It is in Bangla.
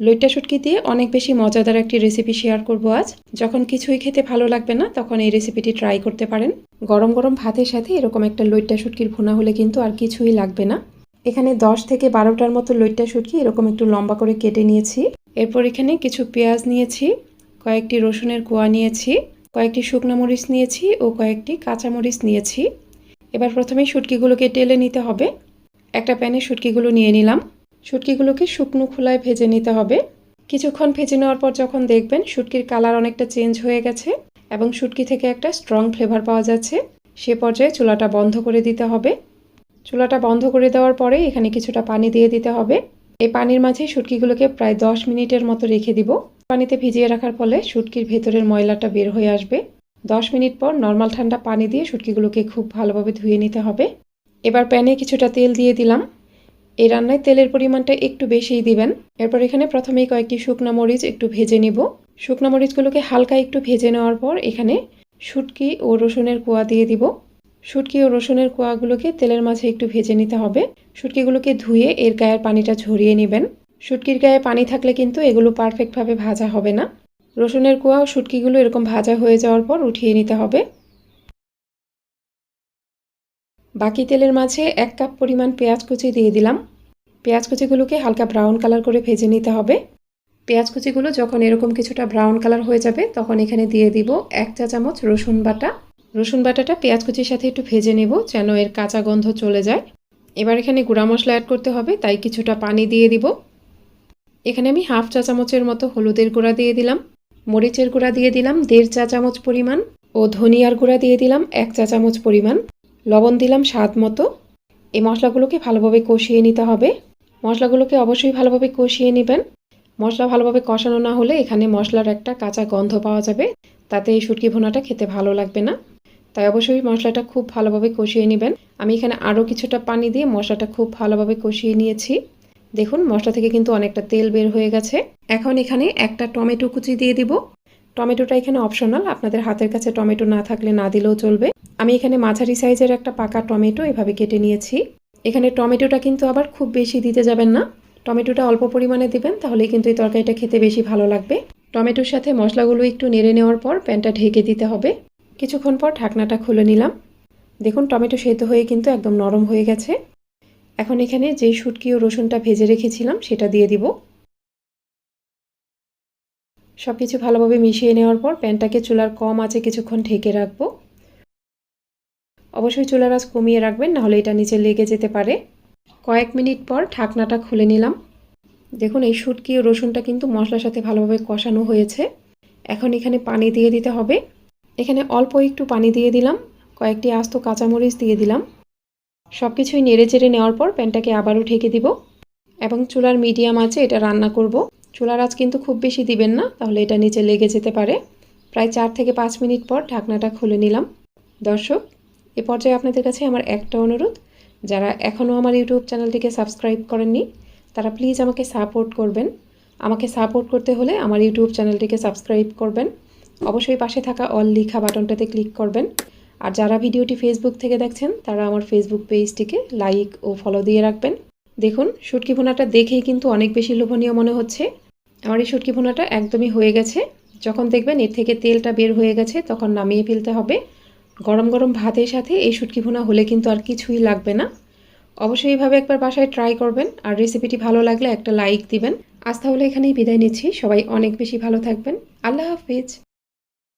লইট্টা শুটকি দিয়ে অনেক বেশি মজাদার একটি রেসিপি শেয়ার করব আজ। যখন কিছুই খেতে ভালো লাগবে না, তখন এই রেসিপিটি ট্রাই করতে পারেন। গরম গরম ভাতের সাথে এরকম একটা লইট্টা শুটকির ভুনা হলে কিন্তু আর কিছুই লাগবে না। এখানে দশ থেকে বারোটার মতো লইট্টা শুটকি এরকম একটু লম্বা করে কেটে নিয়েছি। এরপর এখানে কিছু পেঁয়াজ নিয়েছি, কয়েকটি রসুনের কোয়া নিয়েছি, কয়েকটি শুকনো মরিচ নিয়েছি ও কয়েকটি কাঁচামরিচ নিয়েছি। এবার প্রথমেই শুটকিগুলোকে টেলে নিতে হবে। একটা প্যানে শুটকিগুলো নিয়ে নিলাম। শুটকিগুলোকে শুকনো খোলায় ভেজে নিতে হবে। কিছুক্ষণ ভেজে নেওয়ার পর যখন দেখবেন শুটকির কালার অনেকটা চেঞ্জ হয়ে গেছে এবং শুটকি থেকে একটা স্ট্রং ফ্লেভার পাওয়া যাচ্ছে, সে পর্যায়ে চুলাটা বন্ধ করে দিতে হবে। চুলাটা বন্ধ করে দেওয়ার পরে এখানে কিছুটা পানি দিয়ে দিতে হবে। এই পানির মাঝে শুটকিগুলোকে প্রায় দশ মিনিটের মতো রেখে দিব। পানিতে ভিজিয়ে রাখার ফলে শুটকির ভেতরের ময়লাটা বের হয়ে আসবে। দশ মিনিট পর নর্মাল ঠান্ডা পানি দিয়ে শুটকিগুলোকে খুব ভালোভাবে ধুয়ে নিতে হবে। এবার প্যানে কিছুটা তেল দিয়ে দিলাম। এই রান্নায় তেলের পরিমাণটা একটু বেশিই দিবেন। এরপর এখানে প্রথমেই কয়েকটি শুকনো মরিচ একটু ভেজে নিব। শুকনো মরিচগুলোকে হালকা একটু ভেজে নেওয়ার পর এখানে শুটকি ও রসুনের কোয়া দিয়ে দিব। শুটকি ও রসুনের কোয়াগুলোকে তেলের মাঝে একটু ভেজে নিতে হবে। শুটকিগুলোকে ধুয়ে এর গায়ের পানিটা ঝরিয়ে নেবেন। শুটকির গায়ে পানি থাকলে কিন্তু এগুলো পারফেক্টভাবে ভাজা হবে না। রসুনের কোয়া ও শুটকিগুলো এরকম ভাজা হয়ে যাওয়ার পর উঠিয়ে নিতে হবে। বাকি তেলের মাঝে এক কাপ পরিমাণ পেঁয়াজ কুচি দিয়ে দিলাম। পেঁয়াজ কুচিগুলোকে হালকা ব্রাউন কালার করে ভেজে নিতে হবে। পেঁয়াজ কুচিগুলো যখন এরকম কিছুটা ব্রাউন কালার হয়ে যাবে, তখন এখানে দিয়ে দিব এক চা চামচ রসুন বাটা। রসুন বাটাটা পেঁয়াজ কুচির সাথে একটু ভেজে নেব যেন এর কাঁচা গন্ধ চলে যায়। এবার এখানে গুঁড়া মশলা অ্যাড করতে হবে, তাই কিছুটা পানি দিয়ে দিব। এখানে আমি হাফ চা চামচের মতো হলুদের গুঁড়া দিয়ে দিলাম। মরিচের গুঁড়া দিয়ে দিলাম দেড় চা চামচ পরিমাণ ও ধনিয়ার গুঁড়া দিয়ে দিলাম এক চা চামচ পরিমাণ। লবণ দিলাম স্বাদ মতো। এই মশলাগুলোকে ভালোভাবে কষিয়ে নিতে হবে। মশলাগুলোকে অবশ্যই ভালোভাবে কষিয়ে নেবেন। মশলা ভালোভাবে কষানো না হলে এখানে মশলার একটা কাঁচা গন্ধ পাওয়া যাবে। তাতে এই শুটকি ভুনাটা খেতে ভালো লাগবে না। তাই অবশ্যই মশলাটা খুব ভালোভাবে কষিয়ে নেবেন। আমি এখানে আরও কিছুটা পানি দিয়ে মশলাটা খুব ভালোভাবে কষিয়ে নিয়েছি। দেখুন, মশলা থেকে কিন্তু অনেকটা তেল বের হয়ে গেছে। এখন এখানে একটা টমেটো কুচি দিয়ে দিব। টমেটোটা এখানে অপশনাল। আপনাদের হাতের কাছে টমেটো না থাকলে না দিলেও চলবে। আমি এখানে মাঝারি সাইজের একটা পাকা টমেটো এভাবে কেটে নিয়েছি। এখানে টমেটোটা কিন্তু আবার খুব বেশি দিতে যাবেন না। টমেটোটা অল্প পরিমাণে দেবেন, তাহলেই কিন্তু এই তরকারিটা খেতে বেশি ভালো লাগবে। টমেটোর সাথে মশলাগুলো একটু নেড়ে নেওয়ার পর প্যানটা ঢেকে দিতে হবে। কিছুক্ষণ পর ঢাকনাটা খুলে নিলাম। দেখুন, টমেটো সেদ্ধ হয়ে কিন্তু একদম নরম হয়ে গেছে। এখন এখানে যেই শুটকি ও রসুনটা ভেজে রেখেছিলাম, সেটা দিয়ে দিব। সব কিছু ভালোভাবে মিশিয়ে নেওয়ার পর প্যানটাকে চুলার কম আছে কিছুক্ষণ ঢেকে রাখব। অবশ্যই চুলার আঁচ কমিয়ে রাখবেন, নাহলে এটা নিচে লেগে যেতে পারে। কয়েক মিনিট পর ঢাকনাটা খুলে নিলাম। দেখুন, এই শুটকি ও রসুনটা কিন্তু মশলার সাথে ভালোভাবে কষানো হয়েছে। এখন এখানে পানি দিয়ে দিতে হবে। এখানে অল্প একটু পানি দিয়ে দিলাম, কয়েকটি আস্ত কাঁচামরিচ দিয়ে দিলাম। সব কিছুই নেড়ে চেড়ে নেওয়ার পর প্যানটাকে আবারও ঢেকে দিব এবং চুলার মিডিয়াম আছে এটা রান্না করব। চুলার আঁচ কিন্তু খুব বেশি দিবেন না, তাহলে এটা নিচে লেগে যেতে পারে। প্রায় চার থেকে পাঁচ মিনিট পর ঢাকনাটা খুলে নিলাম। দর্শক এ পর্যায়ে আপনাদের কাছে আমার একটা অনুরোধ, যারা এখনও আমার ইউটিউব চ্যানেলটিকে সাবস্ক্রাইব করেননি, তারা প্লিজ আমাকে সাপোর্ট করবেন। আমাকে সাপোর্ট করতে হলে আমার ইউটিউব চ্যানেলটিকে সাবস্ক্রাইব করবেন। অবশ্যই পাশে থাকা অল লিখা বাটনটাতে ক্লিক করবেন। আর যারা ভিডিওটি ফেসবুক থেকে দেখছেন, তারা আমার ফেসবুক পেজটিকে লাইক ও ফলো দিয়ে রাখবেন। দেখুন, শুটকি ভুনাটা দেখেই কিন্তু অনেক বেশি লোভনীয় মনে হচ্ছে। আমার এই শুটকি ভুনাটা একদমই হয়ে গেছে। যখন দেখবেন এর থেকে তেলটা বের হয়ে গেছে, তখন নামিয়ে ফেলতে হবে। গরম গরম ভাতের সাথে এই শুটকি ভুনা হলে কিন্তু আর কিছুই লাগবে না। অবশ্যই এইভাবে একবার বাসায় ট্রাই করবেন আর রেসিপিটি ভালো লাগলে একটা লাইক দিবেন। আজ তাহলে এখানেই বিদায় নিচ্ছি। সবাই অনেক বেশি ভালো থাকবেন। আল্লাহ হাফিজ।